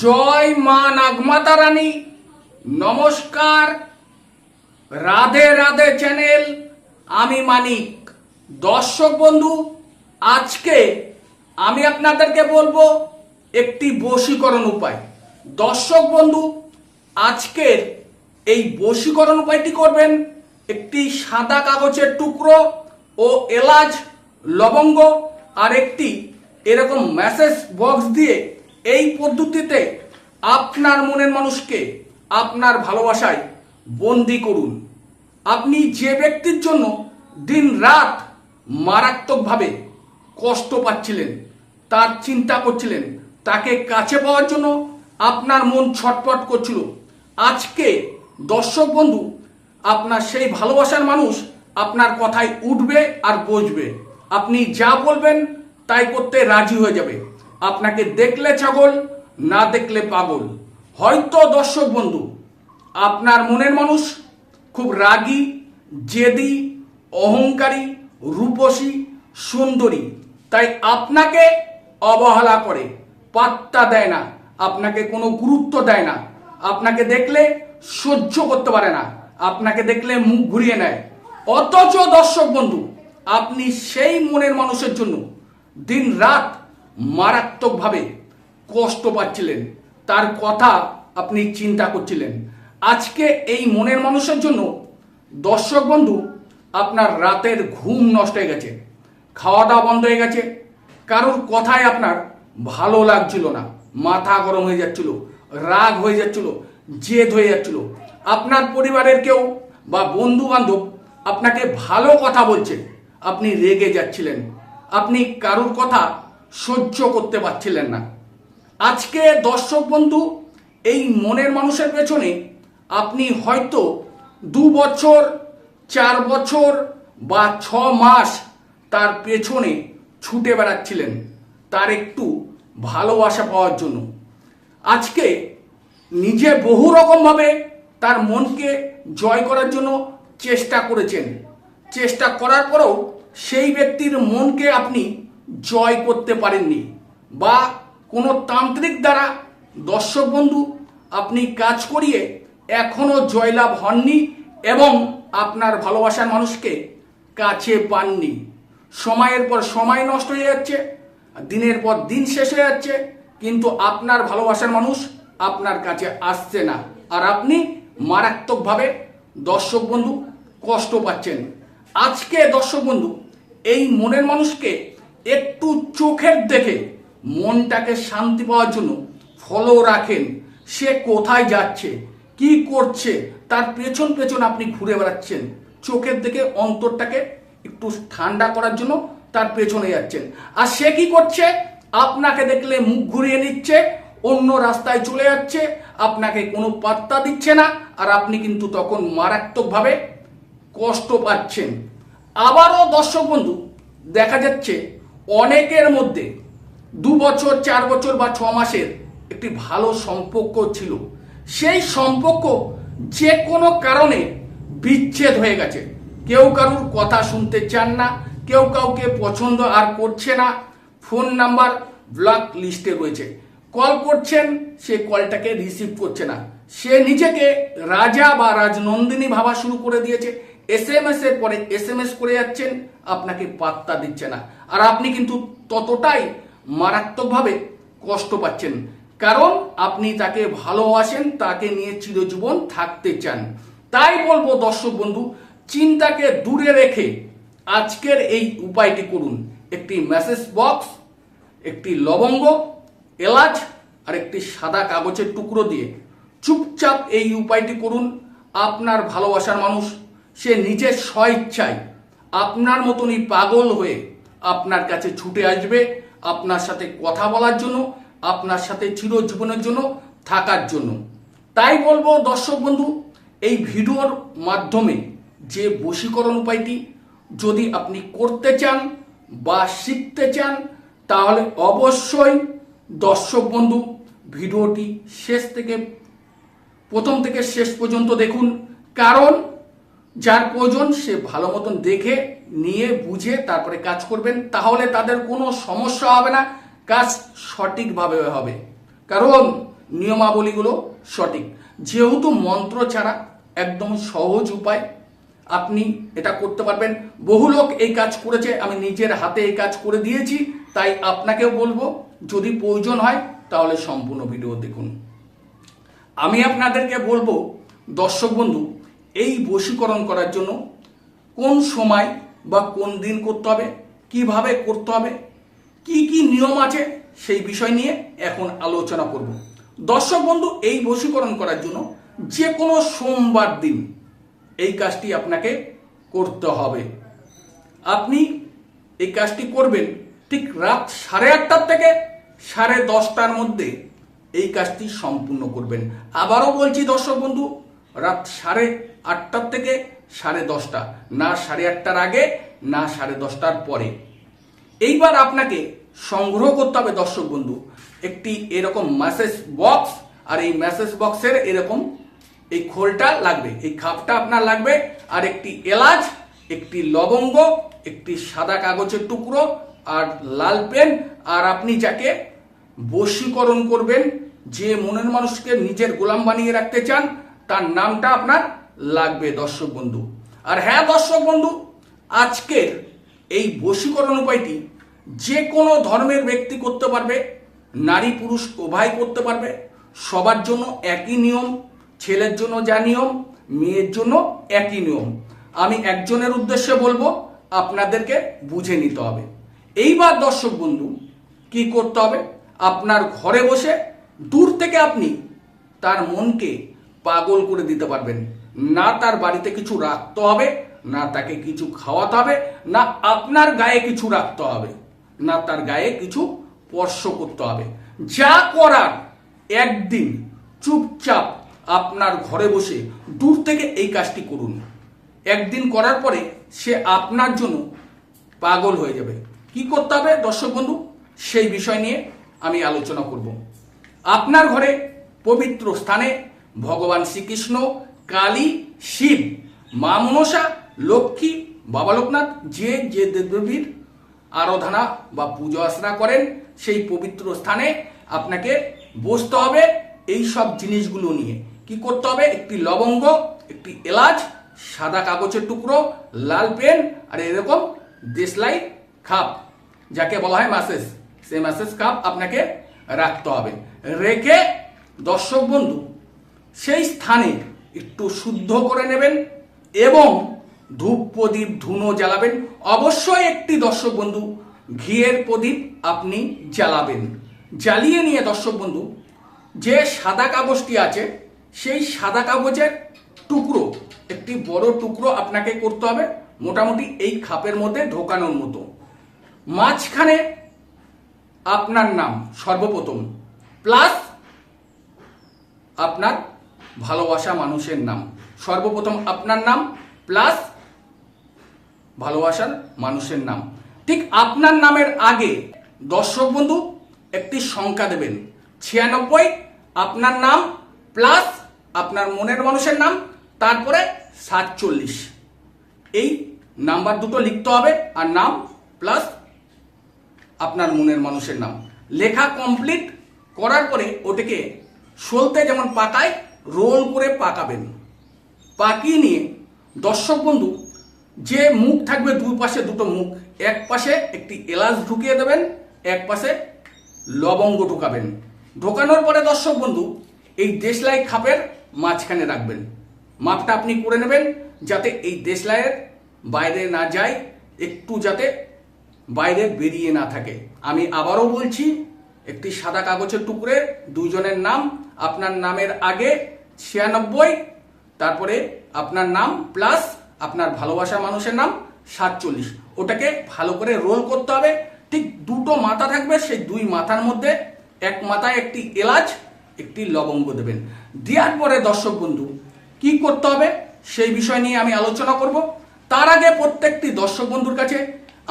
জয় মা নাগমাতা রানী নমস্কার। রাধে রাধে চ্যানেল, আমি মানিক। দর্শক বন্ধু, আজকে আমি আপনাদেরকে বলব একটি বশীকরণ উপায়। দর্শক বন্ধু, আজকের এই বশীকরণ উপায়টি করবেন একটি সাদা কাগজের টুকরো ও এলাচ, লবঙ্গ আর একটি এরকম মেসেজ বক্স দিয়ে এই পদ্ধতিতে আপনার মনের মানুষকে আপনার ভালোবাসায় বন্দি করুন। আপনি যে ব্যক্তির জন্য দিন রাত মারাত্মকভাবে কষ্ট পাচ্ছিলেন, তার চিন্তা করছিলেন, তাকে কাছে পাওয়ার জন্য আপনার মন ছটপট করছিল। আজকে দর্শক বন্ধু, আপনার সেই ভালোবাসার মানুষ আপনার কথায় উঠবে আর বসবে। আপনি যা বলবেন তাই করতে রাজি হয়ে যাবে। আপনাকে দেখলে ছাগল, না দেখলে পাগল। হয়তো দর্শক বন্ধু, আপনার মনের মানুষ খুব রাগী, জেদি, অহংকারী, রূপসী, সুন্দরী। তাই আপনাকে অবহেলা করে, পাত্তা দেয় না, আপনাকে কোনো গুরুত্ব দেয় না। আপনাকে দেখলে সহ্য করতে পারে না, আপনাকে দেখলে মুখ ঘুরিয়ে নেয়। অথচ দর্শক বন্ধু, আপনি সেই মনের মানুষের জন্য দিন রাত মারাত্মকভাবে কষ্ট পাচ্ছিলেন। তার কথা আপনি চিন্তা করছিলেন। আজকে এই মনের মানুষের জন্য দর্শক বন্ধু, আপনার রাতের ঘুম নষ্ট হয়ে গেছে। খাওয়া দাওয়া বন্ধ হয়ে গেছে। কারোর কথায় আপনার ভালো লাগছিল না। মাথা গরম হয়ে যাচ্ছিল, রাগ হয়ে যাচ্ছিল, জেদ হয়ে যাচ্ছিল। আপনার পরিবারের কেউ বা বন্ধু বান্ধব আপনাকে ভালো কথা বলছে। আপনি রেগে যাচ্ছিলেন। আপনি কারোর কথা সহ্য করতে পারছিলেন না। আজকে দর্শক বন্ধু, এই মনের মানুষের পেছনে আপনি হয়তো দু বছর, চার বছর বা ছ মাস তার পেছনে ছুটে বেড়াচ্ছিলেন, তার একটু ভালোবাসা পাওয়ার জন্য। আজকে নিজে বহু রকমভাবে তার মনকে জয় করার জন্য চেষ্টা করেছেন। চেষ্টা করার পরেও সেই ব্যক্তির মনকে আপনি জয় করতে পারেননি বা কোনো তান্ত্রিক দ্বারা দর্শক বন্ধু, আপনি কাজ করিয়ে এখনও জয়লাভ হননি এবং আপনার ভালোবাসার মানুষকে কাছে পাননি। সময়ের পর সময় নষ্ট হয়ে যাচ্ছে, দিনের পর দিন শেষ হয়ে যাচ্ছে, কিন্তু আপনার ভালোবাসার মানুষ আপনার কাছে আসছে না। আর আপনি মারাত্মকভাবে দর্শক বন্ধু কষ্ট পাচ্ছেন। আজকে দর্শক বন্ধু, এই মনের মানুষকে একটু চোখের দেখে মনটাকে শান্তি পাওয়ার জন্য ফলো রাখেন। সে কোথায় যাচ্ছে, কি করছে, তার পেছন পেছন আপনি ঘুরে বেড়াচ্ছেন। চোখের দিকে অন্তরটাকে একটু ঠান্ডা করার জন্য তার পেছনে যাচ্ছেন। আর সে কি করছে? আপনাকে দেখলে মুখ ঘুরিয়ে নিচ্ছে, অন্য রাস্তায় চলে যাচ্ছে, আপনাকে কোনো পাত্তা দিচ্ছে না, আর আপনি কিন্তু তখন মারাত্মকভাবে কষ্ট পাচ্ছেন। আবারও দর্শক বন্ধু, দেখা যাচ্ছে অনেকের মধ্যে দু বছর, চার বছর বা ছ মাসের একটি ভালো সম্পর্ক ছিল। সেই সম্পর্ক যে কোনো কারণে বিচ্ছেদ হয়ে গেছে। কেউ কারুর কথা শুনতে চান না, কেউ কাউকে পছন্দ আর করছে না। ফোন নাম্বার, ব্লক লিস্টে রয়েছে। কল করছেন, সে কলটাকে রিসিভ করছে না। সে নিজেকে রাজা বা রাজনন্দিনী ভাবা শুরু করে দিয়েছে। এস এম এস এর পরে এস এম এস করে যাচ্ছেন, আপনাকে পাত্তা দিচ্ছে না। আর আপনি কিন্তু ততটাই মারাত্মকভাবে কষ্ট পাচ্ছেন। কারণ আপনি তাকে ভালোবাসেন, তাকে নিয়ে চিরজীবন থাকতে চান। তাই বলব, দর্শক বন্ধু, চিন্তাকে দূরে রেখে আজকের এই উপায়টি করুন। একটি মেসেজ বক্স একটি লবঙ্গ, এলাচ, আর একটি সাদা কাগজের টুকরো দিয়ে চুপচাপ এই উপায়টি করুন। আপনার ভালোবাসার মানুষ সে নিজের স্বইচ্ছায় আপনার মতনই পাগল হয়ে আপনার কাছে ছুটে আসবে, আপনার সাথে কথা বলার জন্য, আপনার সাথে চিরজীবনের জন্য, থাকার জন্য। তাই বলব দর্শক বন্ধু, এই ভিডিওর মাধ্যমে যে বশীকরণ উপায়টি যদি আপনি করতে চান বা শিখতে চান, তাহলে অবশ্যই দর্শক বন্ধু, ভিডিওটি শেষ থেকে, প্রথম থেকে শেষ পর্যন্ত দেখুন। কারণ যার প্রয়োজন সে ভালো মতন দেখে, নিয়ে, বুঝে, তারপরে কাজ করবেন, তাহলে তাদের কোনো সমস্যা হবে না। কাজ সঠিকভাবে হবে। কারণ নিয়মাবলীগুলো সঠিক। যেহেতু মন্ত্র ছাড়া একদম সহজ উপায়, আপনি এটা করতে পারবেন। বহু লোক এই কাজ করেছে, আমি নিজের হাতে এই কাজ করে দিয়েছি, তাই আপনাকেও বলব, যদি প্রয়োজন হয়, তাহলে সম্পূর্ণ ভিডিও দেখুন। আমি আপনাদেরকে বলব, দর্শক বন্ধু এই বশীকরণ করার জন্য কোন সময় বা কোন দিন করতে হবে, কীভাবে করতে হবে, কি কি নিয়ম আছে সেই বিষয় নিয়ে এখন আলোচনা করব। দর্শক বন্ধু, এই বশীকরণ করার জন্য যে কোনো সোমবার দিন এই কাজটি আপনাকে করতে হবে। আপনি এই কাজটি করবেন ঠিক রাত সাড়ে আটটার থেকে সাড়ে দশটার মধ্যে এই কাজটি সম্পূর্ণ করবেন। আবারও বলছি দর্শক বন্ধু রাত সাড়ে আটটার থেকে সাড়ে দশটা। না সাড়ে আটটার আগে, না সাড়ে দশটার পরে। এইবার আপনাকে সংগ্রহ করতে হবে, দর্শক বন্ধু, একটি এরকম মেসেজ বক্স আর এই মেসেজ বক্সের এরকম এই খোলটা লাগবে। এই খাপটা আপনার লাগবে, আর একটি এলাচ, একটি লবঙ্গ, একটি সাদা কাগজের টুকরো, আর লাল পেন, আর আপনি যাকে বশীকরণ করবেন, যে মনের মানুষকে নিজের গোলাম বানিয়ে রাখতে চান তার নামটা আপনার লাগবে দর্শক বন্ধু। আর হ্যাঁ দর্শক বন্ধু, আজকের এই বশীকরণ উপায়টি যে কোনো ধর্মের ব্যক্তি করতে পারবে, নারী পুরুষ উভয় করতে পারবে। সবার জন্য একই নিয়ম, ছেলের জন্য যা নিয়ম, মেয়ের জন্য একই নিয়ম। আমি একজনের উদ্দেশ্যে বলব, আপনাদেরকে বুঝে নিতে হবে। এইবার দর্শক বন্ধু, কি করতে হবে? আপনার ঘরে বসে দূর থেকে আপনি তার মনকে পাগল করে দিতে পারবেন। না তার বাড়িতে কিছু রাখতে হবে, না তাকে কিছু খাওয়াতে হবে, না আপনার গায়ে কিছু রাখতে হবে, না তার গায়ে কিছু স্পর্শ করতে হবে। যা করার একদিন চুপচাপ আপনার ঘরে বসে দূর থেকে এই কাজটি করুন। একদিন করার পরে সে আপনার জন্য পাগল হয়ে যাবে। কি করতে হবে দর্শক বন্ধু? সেই বিষয় নিয়ে আমি আলোচনা করব। আপনার ঘরে পবিত্র স্থানে ভগবান শ্রীকৃষ্ণ, কালী, শিব, মা মনসা, লক্ষ্মী, বাবা লোকনাথ, যে যে দেবদেবীর আরাধনা বা পুজো আশ্রা করেন, সেই পবিত্র স্থানে আপনাকে বসতে হবে এই সব জিনিসগুলো নিয়ে। কি করতে হবে? একটি লবঙ্গ, একটি এলাচ, সাদা কাগজের টুকরো, লাল পেন আর এরকম দেশলাই খাপ, যাকে বলা হয় ম্যাসেজ সেই ম্যাসেজ কাপ আপনাকে রাখতে হবে। রেখে দর্শক বন্ধু সেই স্থানে একটু শুদ্ধ করে নেবেন এবং ধূপ প্রদীপ ধুনো জ্বালাবেন। অবশ্যই একটি দর্শক বন্ধু, ঘিয়ের প্রদীপ আপনি জ্বালাবেন। জ্বালিয়ে নিয়ে দর্শক বন্ধু, যে সাদা কাগজটি আছে, সেই সাদা কাগজের টুকরো, একটি বড় টুকরো আপনাকে করতে হবে, মোটামুটি এই খাপের মধ্যে ঢোকানোর মতো। মাঝখানে আপনার নাম সর্বপ্রথম, প্লাস আপনার ভালোবাসা মানুষের নাম। সর্বপ্রথম আপনার নাম প্লাস ভালোবাসার মানুষের নাম। ঠিক আপনার নামের আগে দর্শক বন্ধু একটি সংখ্যা দেবেন। ছিয়ানব্বই, আপনার নাম প্লাস আপনার মনের মানুষের নাম, তারপরে সাতচল্লিশ। এই নাম্বার দুটো লিখতে হবে আর নাম প্লাস আপনার মনের মানুষের নাম। লেখা কমপ্লিট করার পরে ওটাকে সলতে যেমন পাকায় রোল করে পাকাবেন। পাকিয়ে নিয়ে দর্শক বন্ধু, যে মুখ থাকবে দুই পাশে দুটো মুখ, এক পাশে একটি এলাচ ঢুকিয়ে দেবেন, এক পাশে লবঙ্গ ঢুকাবেন। ঢোকানোর পরে দর্শক বন্ধু, এই দেশলাই খাপের মাঝখানে রাখবেন। মাপটা আপনি করে নেবেন যাতে এই দেশলাইয়ের বাইরে না যায়, একটু যাতে বাইরে বেরিয়ে না থাকে। আমি আবারও বলছি একটি সাদা কাগজের টুকরে, দুইজনের নাম, আপনার নামের আগে ছিয়ানব্বই, তারপরে আপনার নাম প্লাস আপনার ভালোবাসা মানুষের নাম সাতচল্লিশ। ওটাকে ভালো করে রোল করতে হবে। ঠিক দুটো মাথা থাকবে, সেই দুই মাথার মধ্যে এক মাথায় একটি এলাচ, একটি লবঙ্গ দেবেন। দেওয়ার পরে দর্শক বন্ধু, কি করতে হবে? সেই বিষয় নিয়ে আমি আলোচনা করব। তার আগে প্রত্যেকটি দর্শক বন্ধুর কাছে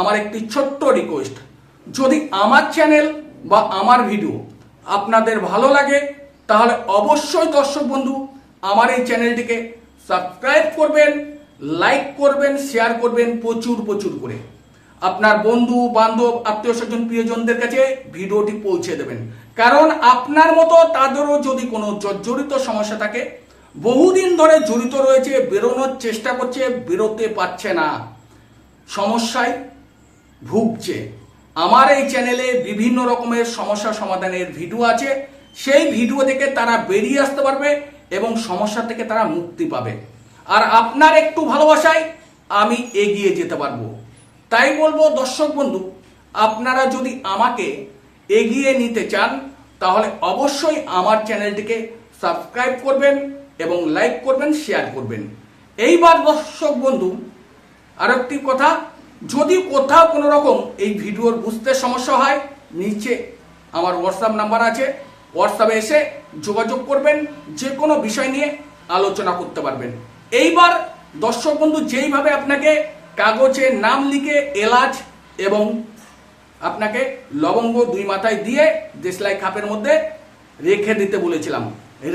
আমার একটি ছোট্ট রিকোয়েস্ট যদি আমার চ্যানেল বা আমার ভিডিও আপনাদের ভালো লাগে, তাহলে অবশ্যই দর্শক বন্ধু আমার এই চ্যানেলটিকে সাবস্ক্রাইব করবেন, লাইক করবেন, শেয়ার করবেন প্রচুর প্রচুর করে। আপনার বন্ধু, বান্ধব, আত্মীয় স্বজন, প্রিয়জনদের কাছে ভিডিওটি পৌঁছে দেবেন। কারণ আপনার মতো তাদেরও যদি কোনো জর্জরিত সমস্যা থাকে, বহুদিন ধরে জড়িত রয়েছে, বেরোনোর চেষ্টা করছে, বেরোতে পারছে না। সমস্যায় ভুগছে। আমার এই চ্যানেলে বিভিন্ন রকমের সমস্যা সমাধানের ভিডিও আছে। সেই ভিডিও থেকে তারা বেরিয়ে আসতে পারবে এবং সমস্যা থেকে তারা মুক্তি পাবে। আর আপনার একটু ভালোবাসায় আমি এগিয়ে যেতে পারব। তাই বলব, দর্শক বন্ধু, আপনারা যদি আমাকে এগিয়ে নিতে চান, তাহলে অবশ্যই আমার চ্যানেলটিকে সাবস্ক্রাইব করবেন এবং লাইক করবেন শেয়ার করবেন। এইবার দর্শক বন্ধু আর একটি কথা যদি কোথাও কোনো রকম এই ভিডিওর বুঝতে সমস্যা হয়, নিচে আমার হোয়াটসঅ্যাপ নাম্বার আছে। হোয়াটসঅ্যাপে এসে যোগাযোগ করবেন, যে কোনো বিষয় নিয়ে আলোচনা করতে পারবেন। এইবার দর্শক বন্ধু, যেইভাবে আপনাকে কাগজে নাম লিখে এলাচ এবং আপনাকে লবঙ্গ দুই মাথায় দিয়ে দেশলাই খাপের মধ্যে রেখে দিতে বলেছিলাম,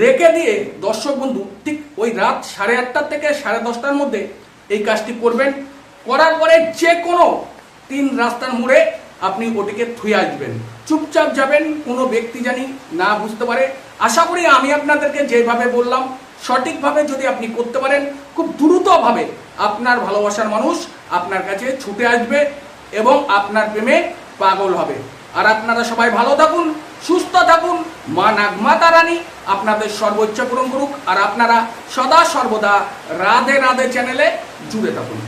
রেখে দিয়ে দর্শক বন্ধু, ঠিক ওই রাত সাড়ে আটটার থেকে সাড়ে দশটার মধ্যে এই কাজটি করবেন। করার পরে যে কোনো তিন রাস্তার মোড়ে আপনি ওটিকে থুয়ে আসবেন। চুপচাপ যাবেন, কোনো ব্যক্তি জানি না বুঝতে পারে। আশা করি আমি আপনাদেরকে যেভাবে বললাম, সঠিকভাবে যদি আপনি করতে পারেন, খুব দ্রুতভাবে আপনার ভালোবাসার মানুষ আপনার কাছে ছুটে আসবে এবং আপনার প্রেমে পাগল হবে। আর আপনারা সবাই ভালো থাকুন, সুস্থ থাকুন। মা নাগমাতা রানী আপনাদের সর্বোচ্চ পূরণ করুক। আর আপনারা সদা সর্বদা রাধে রাধে চ্যানেলে জুড়ে থাকুন।